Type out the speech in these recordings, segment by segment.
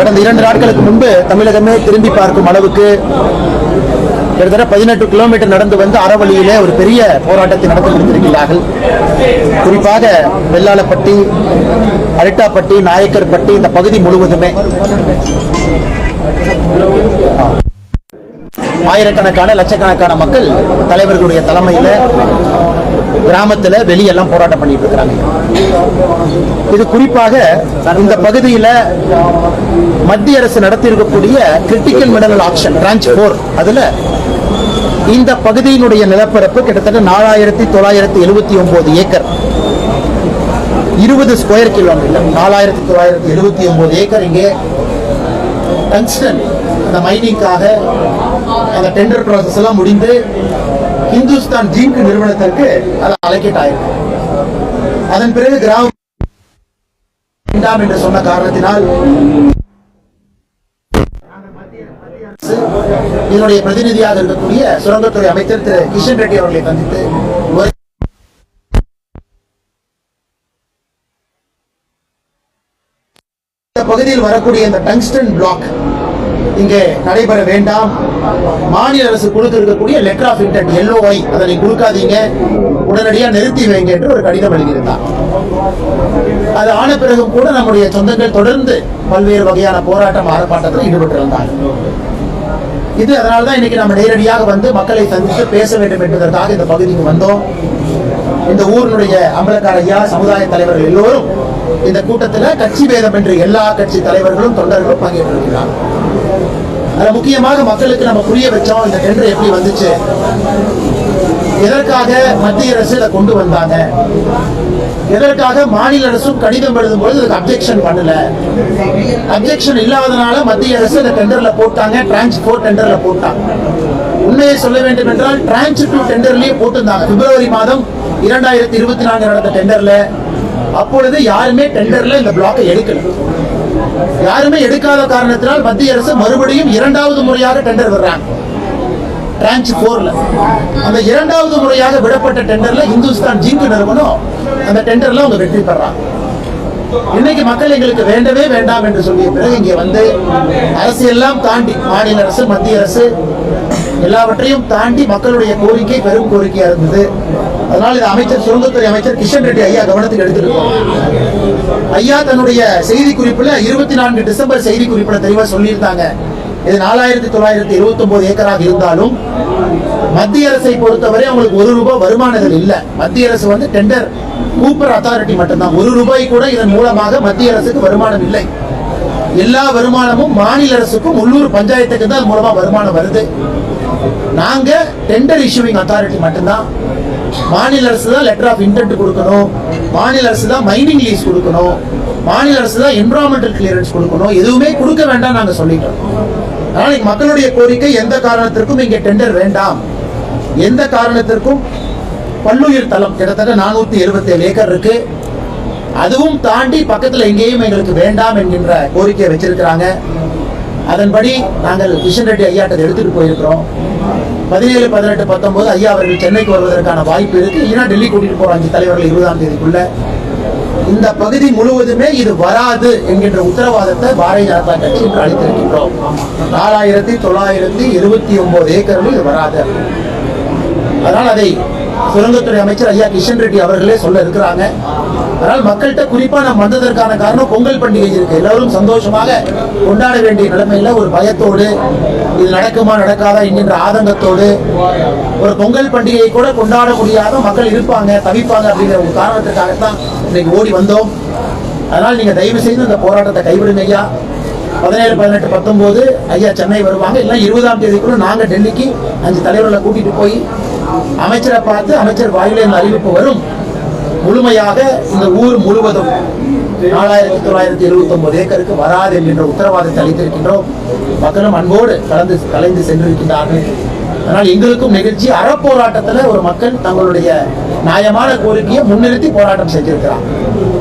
கடந்த இரண்டு நாட்களுக்கு முன்பு தமிழகமே திரும்பி பார்க்கும் அளவுக்கு கிட்டத்தட்ட பதினெட்டு கிலோமீட்டர் நடந்து வந்து அறவழியிலே ஒரு பெரிய போராட்டத்தை நடத்தி முடித்திருக்கிறார்கள் குறிப்பாக வெள்ளாளப்பட்டி அரிட்டாப்பட்டி நாயக்கர்பட்டி இந்த பகுதி முழுவதுமே. ஆயிரக்கணக்கான லட்சக்கணக்கான மக்கள் தலைவர்களுடைய தலைமையில கிராமத்துல வெளியெல்லாம் போராட்டம் பண்ணிட்டு இருக்கிறாங்க. இது குறிப்பாக இந்த பகுதியில மத்திய அரசு நடத்தி இருக்கக்கூடிய கிரிட்டிக்கல் மினரல் ஆக்ஷன் பிரான்ச் போர் அதில் இந்த பகுதியினுடைய நிலப்பரப்பு கிட்டத்தட்ட நாலாயிரத்தி தொள்ளாயிரத்தி எழுபத்தி ஒன்பது ஏக்கர். இருபது ஸ்கொயர் கிலோமீட்டர் நாலாயிரத்தி தொள்ளாயிரத்தி எழுபத்தி ஒன்பது ஏக்கர் இங்கே டங்ஸ்டன் அந்த மைனிங்காக அந்த டெண்டர் ப்ராசஸ் எல்லாம் முடிந்து இந்துஸ்தான் ஜிங்க் நிறுவனத்திற்கு அது அலோகேட் ஆயிருக்கு. அதன் பிறகு கிராம வேண்டாம் என்று சொன்ன காரணத்தினால் இதனுடைய பிரதிநிதியாக இருக்கக்கூடிய சுரங்கத்துறை அமைச்சர் திரு கிஷன் ரெட்டி அவர்களை சந்தித்து இந்த பகுதியில் வரக்கூடிய இந்த டங்ஸ்டன் பிளாக் இங்கே நடைபெற வேண்டாம். மாநில அரசு கொடுத்திருக்கக்கூடிய லெட்டர் ஆஃப் இன்டென்ட் எல்ஓஐ அதனை கொடுக்காதீங்க. உடனடியாக நிறுத்தி வைங்க என்று ஒரு கடிதம் எழுதியிருந்தார். அது ஆன பிறகும் கூட நம்முடைய சொந்தங்கள் தொடர்ந்து பல்வேறு வகையான போராட்டம் ஆர்ப்பாட்டத்தில் ஈடுபட்டிருந்தார். இது அதனால தான் இன்னைக்கு நம்ம நேரடியாக வந்து மக்களை சந்தித்து பேச வேண்டும் என்பதற்காக இந்த பகுதிக்கு வந்தோம். இந்த ஊரினுடைய அம்பலக்கார ஐயா சமுதாய தலைவர்கள் எல்லோரும் இந்த கூட்டத்தில் கட்சி பேதம் என்று எல்லா கட்சி தலைவர்களும் தொண்டர்களும் பங்கேற்றிருக்கிறார்கள். அதை முக்கியமாக மக்களுக்கு நம்ம புரிய வச்சோம் இந்த டெண்டர் எப்படி வந்துச்சு? எதற்காக மத்திய அரசு இதை கொண்டு வந்தாங்க? எதற்காக மாநில அரசும் கடிதம் எழுதும் பொழுது இதுக்கு அப்ஜெக்ஷன் பண்ணல? அப்ஜெக்ஷன் இல்லாதனால மத்திய அரசு இந்த டெண்டர்ல போட்டாங்க டிரான்ஸ்போர்ட் டெண்டர்ல போட்டாங்க. உண்மையை சொல்ல வேண்டும் என்றால் டிரான்ஸ்போர்ட் டெண்டர்லயே போட்டிருந்தாங்க. பிப்ரவரி மாதம் இரண்டாயிரத்தி இருபத்தி நான்கு நடந்த டெண்டர்ல அப்பொழுது யாருமே டெண்டர்ல இந்த பிளாக்கை எடுக்கல. யாருமே எடுக்காத காரணத்தினால் மத்திய அரசு மறுபடியும் இரண்டாவது முறையாக டெண்டர் விடுறாங்க டிரான்ச் போர்ல அந்த இரண்டாவது முறையாக விடப்பட்ட டெண்டர்ல இந்துஸ்தான் ஜிங்க் நிறுவனம் அந்த டெண்டர்ல அவங்க வெற்றி பெறாங்க. இன்னைக்கு மக்கள் எங்களுக்கு வேண்டவே வேண்டாம் என்று சொல்லிய பிறகு இங்கே வந்து அரசியெல்லாம் தாண்டி மாநில அரசு மத்திய அரசு எல்லாவற்றையும் தாண்டி மக்களுடைய கோரிக்கை பெரும் கோரிக்கையா இருந்தது. அதனால் இது அமைச்சர் சுரங்கத்துறை அமைச்சர் கிஷன் ரெட்டி ஐயா கவனத்துக்கு எடுத்திருக்கோம். ஐயா தன்னுடைய செய்தி குறிப்பில் இருபத்தி நான்கு டிசம்பர் செய்தி குறிப்பில் தெளிவாக சொல்லியிருந்தாங்க. இது நாலாயிரத்தி தொள்ளாயிரத்தி இருபத்தி ஒன்பது ஏக்கராக இருந்தாலும் மத்திய அரசை பொறுத்தவரை அவங்களுக்கு ஒரு ரூபாய் வருமானங்கள் இல்லை. மத்திய அரசு வந்து டெண்டர் கூப்பர் அத்தாரிட்டி மட்டும்தான். ஒரு ரூபாய் கூட இதன் மூலமாக மத்திய அரசுக்கு வருமானம் இல்லை. எல்லா வருமானமும் மாநில அரசுக்கும் உள்ளூர் பஞ்சாயத்துக்கு தான் அது மூலமா வருமானம் வருது. நாங்க டெண்டர் இஷ்யூவிங் அத்தாரிட்டி மட்டும்தான். மாநில அரசு தான் லெட்டர் ஆஃப் இன்டென்ட் கொடுக்கணும். மாநில அரசு தான் மைனிங் லீஸ் கொடுக்கணும். மாநில அரசு தான் என்விரான்மெண்டல் கிளியரன்ஸ் கொடுக்கணும். எதுவுமே கொடுக்க வேண்டாம் நாங்கள் சொல்லிட்டோம். அதனால் மக்களுடைய கோரிக்கை எந்த காரணத்திற்கும் இங்கே டெண்டர் வேண்டாம். எந்த காரணத்திற்கும்? பல்லுயிர் தளம் கிட்டத்தட்ட நானூற்றி இருபத்தேழு ஏக்கர் இருக்கு. அதுவும் தாண்டி பக்கத்தில் எங்கேயும் எங்களுக்கு வேண்டாம் என்கின்ற கோரிக்கையை வச்சிருக்கிறாங்க. அதன்படி நாங்கள் கிஷன் ரெட்டி ஐயாட்டை எடுத்துகிட்டு போயிருக்கிறோம். பதினேழு பதினெட்டு பத்தொன்பது ஐயா அவர்கள் சென்னைக்கு வருவதற்கான வாய்ப்பு இருக்கு. ஏன்னா டெல்லி கூட்டிட்டு போறோம் அஞ்சு தலைவர்கள் இருபதாம் தேதிக்குள்ள. இந்த பகுதி முழுவதுமே இது வராது என்கின்ற உத்தரவாதத்தை பாரதிய ஜனதா கட்சி இன்று அளித்திருக்கின்றோம். நாலாயிரத்தி தொள்ளாயிரத்தி எழுபத்தி ஒன்பது ஏக்கர்கள் இது வராது. அதனால் அதை சுரங்கத்துறை அமைச்சர் ஐயா கிஷன் ரெட்டி அவர்களே சொல்ல இருக்கிறாங்க. அதனால் மக்கள்கிட்ட குறிப்பா நம்ம வந்ததற்கான காரணம் பொங்கல் பண்டிகை இருக்கு. எல்லாரும் சந்தோஷமாக கொண்டாட வேண்டிய நிலைமையில ஒரு பயத்தோடு இது நடக்குமா நடக்காதா என்கின்ற ஆதங்கத்தோடு ஒரு பொங்கல் பண்டிகையை கூட கொண்டாட முடியாத மக்கள் இருப்பாங்க தவிப்பாங்க அப்படிங்கிற ஒரு காரணத்துக்காகத்தான் இன்னைக்கு ஓடி வந்தோம். அதனால் நீங்க தயவு செய்து இந்த போராட்டத்தை கைவிடுங்க ஐயா. பதினேழு பதினெட்டு பத்தொன்பது ஐயா சென்னை வருவாங்க. இல்லை இருபதாம் தேதிக்குள்ள நாங்க டெல்லிக்கு அஞ்சு தலைவர்களை கூட்டிட்டு போய் அமைச்சரை பார்த்து அமைச்சர் வாயில அறிவிப்பு வரும். முழுமையாக இந்த ஊர் முழுவதும் நாலாயிரத்தி தொள்ளாயிரத்தி எழுபத்தி ஒன்பது ஏக்கருக்கு வராது என்கின்ற உத்தரவாதத்தை அளித்திருக்கின்றோம். மக்களும் அன்போடு கலந்து கலைந்து சென்றிருக்கின்றார்கள். ஆனால் எங்களுக்கும் நிகழ்ச்சி. அறப்போராட்டத்தில் ஒரு மக்கள் தங்களுடைய நியாயமான கோரிக்கையை முன்னிறுத்தி போராட்டம் செஞ்சிருக்கிறான்.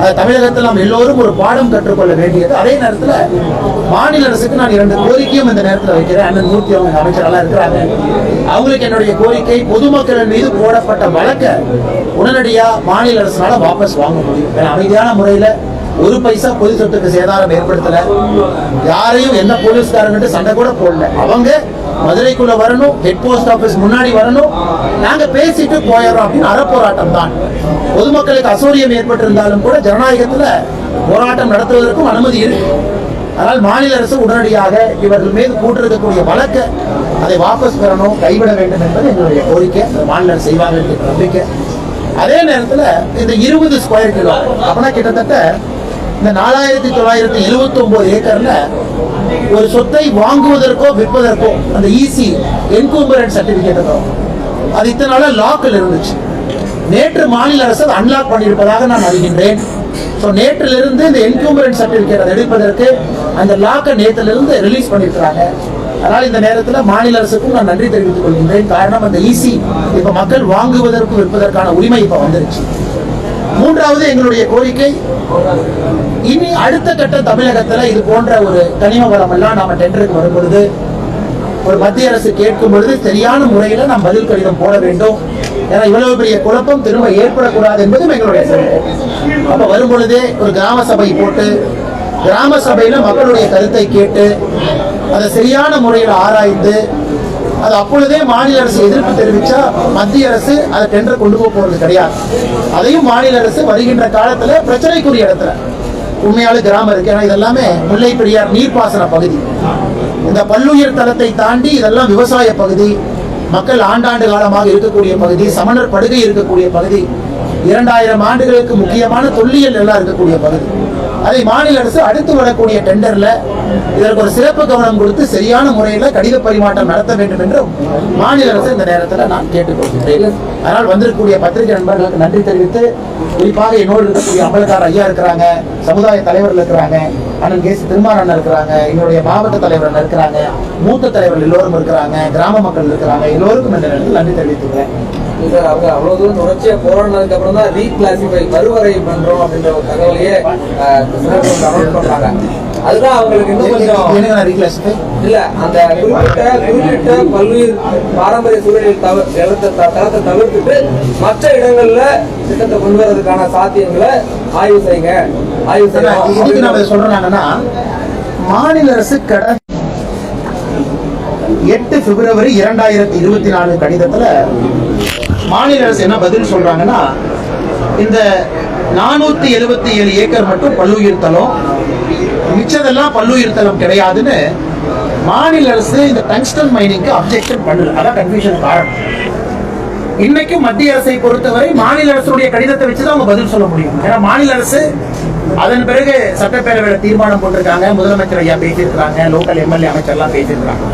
அது தமிழகத்தில் நாம் எல்லோரும் ஒரு பாடம் கற்றுக்கொள்ள வேண்டியது. அதே நேரத்துல மாநில அரசுக்கு நான் இரண்டு கோரிக்கையும் இந்த நேரத்தில் வைக்கிறேன். அண்ணன் மூர்த்தி அவங்க அமைச்சரெல்லாம் இருக்கிறாங்க. அவங்களுக்கு என்னுடைய கோரிக்கை பொதுமக்கள் மீது போடப்பட்ட வழக்க உடனடியா மாநில அரசுனால வாபஸ் வாங்க முடியும். அமைதியான முறையில ஒரு பைசா பொது சொத்துக்கு சேதாரம் ஏற்படுத்தல. யாரையும் என்ன போலீஸ்காரங்கிட்ட சண்டை கூட போடல. அவங்க மதுரைக்குள்ள வரணும் ஹெட் போஸ்ட் ஆபீஸ் முன்னாடி வரணும். நாங்க பேசிட்டு போயிடுறோம் அப்படின்னு அறப்போராட்டம் தான். பொதுமக்களுக்கு அசௌரியம் ஏற்பட்டிருந்தாலும் கூட ஜனநாயகத்துல போராட்டம் நடத்துவதற்கும் அனுமதி இருக்கு. ஆனால் மாநில அரசு உடனடியாக இவர்கள் மீது கூட்டிருக்கக்கூடிய வழக்கை அதை வாபஸ் பெறணும் கைவிட வேண்டும் என்பது எங்களுடைய கோரிக்கை. மாநில அரசு செய்வாங்க என்ற நம்பிக்கை. அதே நேரத்தில் இந்த இருபது ஸ்கொயர் கிலோ அப்படின்னா கிட்டத்தட்ட இந்த நாலாயிரத்தி தொள்ளாயிரத்தி எழுபத்தி ஒன்பது ஏக்கர்ல ஒரு சொத்தை வாங்குவதற்கோ விற்பதற்கோ அந்த இசி ஈசி என்கூம்பரன்ட் சர்டிபிகேட் அது இத்தனை நாளாக லாக்கில் இருந்துச்சு. நேற்று மாநில அரசு அன்லாக் பண்ணியிருப்பதாக நான் அறிகின்றேன். ஸோ நேற்றிலிருந்து இந்த என்கூம்பரன் சர்டிபிகேட் அதை எடுப்பதற்கு அந்த லாக்கை நேற்றிலிருந்து ரிலீஸ் பண்ணியிருக்கிறாங்க. அதனால் இந்த நேரத்தில் மாநில அரசுக்கும் நான் நன்றி தெரிவித்துக் கொள்கின்றேன். காரணம் அந்த ஈசி இப்போ மக்கள் வாங்குவதற்கும் விற்பதற்கான உரிமை இப்போ வந்துருச்சு. மூன்றாவது எங்களுடைய கோரிக்கை இனி அடுத்த கட்ட தமிழகத்துல இது போன்ற ஒரு கனிம வளம் எல்லாம் நாம டெண்டருக்கு வரும்பொழுது ஒரு மத்திய அரசு கேட்கும் பொழுது சரியான முறையில நாம் பதில் கடிதம் போட வேண்டும். ஏன்னா இவ்வளவு பெரிய குழப்பம் திரும்ப ஏற்படக்கூடாது என்பதும் எங்களுடைய அப்ப வரும் பொழுதே ஒரு கிராம சபை போட்டு கிராம சபையில மக்களுடைய கருத்தை கேட்டு அதை சரியான முறையில் ஆராய்ந்து அது அப்பொழுதே மாநில அரசு எதிர்ப்பு தெரிவிச்சா மத்திய அரசு அதை டெண்டர் கொண்டு போக போறது கிடையாது. அதையும் மாநில அரசு வருகின்ற காலத்துல பிரச்சனைக்குரிய இடத்துல உண்மையால கிராமம் இருக்கு. ஏன்னா இதெல்லாமே முல்லை பெரியார் நீர்ப்பாசன பகுதி. இந்த பல்லுயிர் தளத்தை தாண்டி இதெல்லாம் விவசாய பகுதி மக்கள் ஆண்டாண்டு காலமாக இருக்கக்கூடிய பகுதி சமணர் படுகை இருக்கக்கூடிய பகுதி இரண்டாயிரம் ஆண்டுகளுக்கு முக்கியமான தொல்லியல் எல்லாம் இருக்கக்கூடிய பகுதி. அதை மாநில அரசு அடுத்து வரக்கூடிய டெண்டர்ல இதற்கு ஒரு சிறப்பு கவனம் கொடுத்து சரியான முறையில் கடித பரிமாற்றம் நடத்த வேண்டும் என்றும் மாநில அரசு இந்த நேரத்தில் நான் கேட்டுக்கொள்கிறேன் அதனால் வந்திருக்கக்கூடிய பத்திரிகை நண்பர்களுக்கு நன்றி தெரிவித்து குறிப்பாக என்னோடு இருக்கக்கூடிய அம்பலக்கார் ஐயா இருக்கிறாங்க சமுதாய தலைவர்கள் இருக்கிறாங்க அண்ணன் கேசி திருமாரண்ணன் இருக்கிறாங்க எங்களுடைய மாவட்ட தலைவர் இருக்கிறாங்க மூத்த தலைவர்கள் எல்லோரும் இருக்கிறாங்க கிராம மக்கள் இருக்கிறாங்க எல்லோருக்கும் இந்த நேரத்தில் நன்றி தெரிவித்துக்கிறேன். சார் அவங்க அவ்வளவு தூரம் தொடர்ச்சியா போராடினதுக்கு அப்புறம் தான் ரீகிளாசிஃபை மறுவரை பண்றோம் அப்படின்ற ஒரு தகவலையே அனௌன்ஸ் பண்றாங்க. அதுதான் அவங்களுக்கு இன்னும் கொஞ்சம் நான் இல்ல அந்த குறிப்பிட்ட குறிப்பிட்ட பல்லுயிர் பாரம்பரிய சூழலில் தளத்தை தளத்தை தவிர்த்துட்டு மற்ற இடங்கள்ல திட்டத்தை கொண்டு வரதுக்கான சாத்தியங்களை ஆய்வு செய்யுங்க. ஆய்வு இதுக்கு நம்ம இதை சொல்றாங்கன்னா மாநில அரசு கடந்த எட்டு பிப்ரவரி இரண்டாயிரத்தி இருபத்தி நாலு கடிதத்துல மாநில அரசு என்ன பதில் சொல்றாங்கன்னா இந்த நானூத்தி எழுபத்தி ஏழு ஏக்கர் மட்டும் பல்லுயிர் தளம் மிச்சதெல்லாம் பல்லுயிர் தளம் கிடையாதுன்னு மாநில அரசு இந்த டங்ஸ்டன் மைனிங்க்கு அப்ஜெக்ஷன் பண்ணல. அதான் கன்ஃபியூஷன் காரணம். இன்னைக்கும் மத்திய அரசை பொறுத்தவரை மாநில அரசுடைய கடிதத்தை வச்சுதான் அவங்க பதில் சொல்ல முடியும். ஏன்னா மாநில அரசு அதன் பிறகு சட்டப்பேரவையில தீர்மானம் போட்டிருக்காங்க. முதலமைச்சர் ஐயா பேசியிருக்கிறாங்க. லோக்கல் எம்எல்ஏ அமைச்சர்லாம் பேசியிருக்காங்க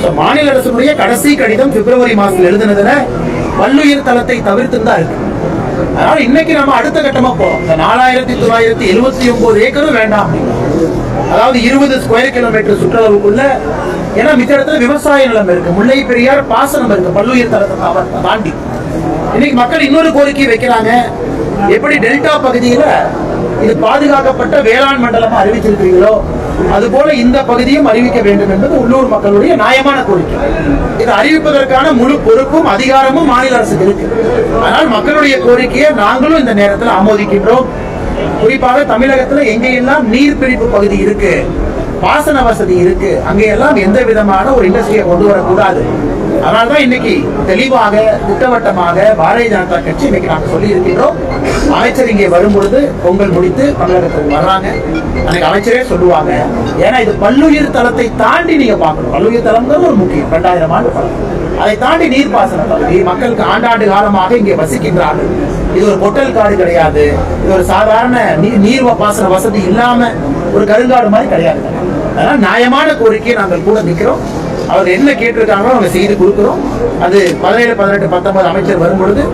So, மாநில அரசுடைய கடைசி கடிதம் பிப்ரவரி மாசம் எழுதுனதுல பல்லுயிர் தளத்தை தவிர்த்து தான் இருக்கு. அதனால இன்னைக்கு நம்ம அடுத்த கட்டமா போறோம். இந்த நாலாயிரத்தி தொள்ளாயிரத்தி எழுபத்தி ஒன்பது ஏக்கரும் வேண்டாம் அதாவது இருபது ஸ்கொயர் கிலோமீட்டர் சுற்றளவுக்குள்ள ஏன்னா மித்த இடத்துல விவசாய நிலம் இருக்கு. முல்லை பெரியார் பாசனம் இருக்கு பல்லுயிர் தளத்தை தாண்டி. இன்னைக்கு மக்கள் இன்னொரு கோரிக்கை வைக்கிறாங்க. எப்படி டெல்டா பகுதியில இது பாதுகாக்கப்பட்ட வேளாண் மண்டலமா அறிவிச்சிருக்கிறீங்களோ அது போல இந்த பகுதியும் அறிவிக்க வேண்டும் என்பது உள்ளூர் மக்களுடைய நியாயமான கோரிக்கை. இது அறிவிப்பதற்கான முழு பொறுப்பும் அதிகாரமும் மாநில அரசுக்கு இருக்கு. ஆனால் மக்களுடைய கோரிக்கையை நாங்களும் இந்த நேரத்தில் ஆமோதிக்கின்றோம். குறிப்பாக தமிழகத்துல எங்கெல்லாம் நீர் பிடிப்பு பகுதி இருக்கு பாசன வசதி இருக்கு அங்கெல்லாம் எந்த விதமான ஒரு இண்டஸ்ட்ரியை கொண்டு வரக்கூடாது. அதனால்தான் இன்னைக்கு தெளிவாக திட்டவட்டமாக பாரதிய ஜனதா கட்சி இன்னைக்கு நாங்க சொல்லி இருக்கின்றோம் அமைச்சர் இங்கே வரும்பொழுது பொங்கல் முடித்து தமிழகத்துக்கு வர்றாங்க. அன்னைக்கு அமைச்சரே சொல்லுவாங்க. ஏன்னா இது பல்லுயிர் தளத்தை தாண்டி நீங்க பார்க்கணும். பல்லுயிர் தளம்ங்கிறது ஒரு முக்கியம். ரெண்டாயிரம் ஆண்டு பழம் அதை தாண்டி நீர்ப்பாசன பகுதி மக்களுக்கு ஆண்டாண்டு காலமாக இங்கே வசிக்கின்றார்கள். இது ஒரு பொட்டல் காடு கிடையாது. இது ஒரு சாதாரண நீர் நீர் பாசன வசதி இல்லாம ஒரு கருங்காடு மாதிரி கிடையாது. அதனால நியாயமான கோரிக்கையை நாங்கள் கூட நிற்கிறோம் அவர் என்ன கேட்டிருக்காங்களோ அவங்க செய்து கொடுக்குறோம். அது பதினேழு பதினெட்டு பத்தொன்பது அமைச்சர் வரும்பொழுது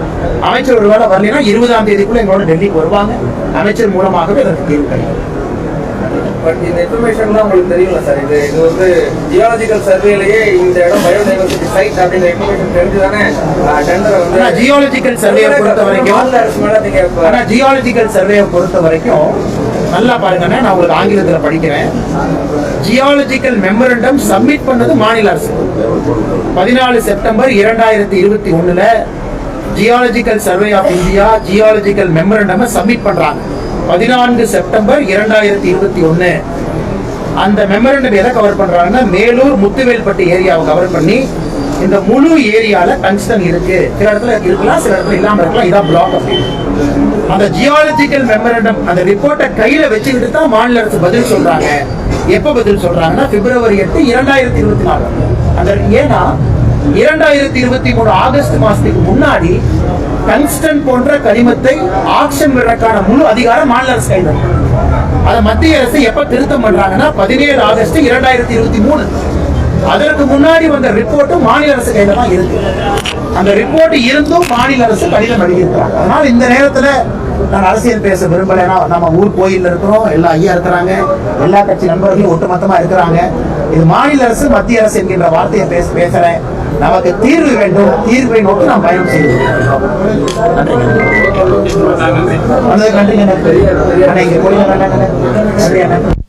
அமைச்சர் ஒருவேளை வரலைன்னா இருபதாம் தேதிக்குள்ள எங்களோட டெல்லிக்கு வருவாங்க. அமைச்சர் மூலமாகவே அதற்கு தீர்வு கிடைக்கும். பட் இந்த இன்ஃபர்மேஷன்லாம் உங்களுக்கு தெரியல சார் இது இது வந்து ஜியாலஜிக்கல் சர்வேலயே இந்த இடம் பயோடைவர்சிட்டி சைட் அப்படிங்கிற இன்ஃபர்மேஷன் தெரிஞ்சுதானே டெண்டரை வந்து ஜியாலஜிக்கல் சர்வே பொறுத்த வரைக்கும் ஜியாலஜிக்கல் சர்வேயை பொறுத்த வரைக்கும் நல்லா பாருங்கண்ணே நான் உங்களுக்கு ஆங்கிலத்துல படிக்கிறேன். ஜியாலஜிக்கல் மெமரண்டம் சப்மிட் பண்ணது மாநில அரசு. பதினாலு செப்டம்பர் இரண்டாயிரத்தி இருபத்தி ஒண்ணுல geological survey of India geological memorandum submit பண்றாங்க. பதினான்கு செப்டம்பர் இரண்டாயிரத்தி இருபத்தி ஒன்னு அந்த மெமரண்டம் எதை கவர் பண்றாங்கன்னா மேலூர் முத்துவேல்பட்டி ஏரியாவை கவர் பண்ணி இந்த முழு ஏரியால டங்ஸ்டன் இருக்கு. சில இடத்துல இருக்கலாம் சில இடத்துல இல்லாம இருக்கலாம். இதான் பிளாக் அப்படின்னு அந்த ஜியாலஜிக்கல் மெமரண்டம் அந்த ரிப்போர்ட்டை கையில வச்சுக்கிட்டு தான் மாநில அரசு பதில் சொல்றாங்க. எப்ப பதில் சொல்றாங்கன்னா பிப்ரவரி எட்டு இரண்டாயிரத்தி இருபத்தி நாலு. அந்த ஏன்னா இரண்டாயிரத்தி இருபத்தி மூணு ஆகஸ்ட் மாசத்துக்கு முன்னாடி டங்ஸ்டன் போன்ற கனிமத்தை ஆக்ஷன் விடுறதுக்கான முழு அதிகாரம் மாநில அரசு கையில் அதை மத்திய அரசு எப்ப திருத்தம் பண்றாங்கன்னா பதினேழு ஆகஸ்ட் இரண்டாயிரத்தி இருபத்தி மூணு. அதற்கு முன்னாடி வந்த ரிப்போர்ட்டும் மாநில அரசு கையில தான் இருக்கு. அந்த ரிப்போர்ட் இருந்தும் மாநில அரசு கடிதம் எழுதியிருக்கிறாங்க. அதனால இந்த நேரத்துல நான் அரசியல் பேச விரும்பலைன்னா நம்ம ஊர் கோயில்ல இருக்கிறோம். எல்லா ஐயா இருக்கிறாங்க. எல்லா கட்சி நண்பர்களும் ஒட்டுமொத்தமா இருக்கிறாங்க. இது மாநில அரசு மத்திய அரசு என்கின்ற வார்த்தையை பேச பேசுறேன் நமக்கு தீர்வு வேண்டும். தீர்வை நோக்கி நாம் பயணம் செய்வோம். நன்றி நன்றி அண்ணா. இங்க நன்றி அண்ணா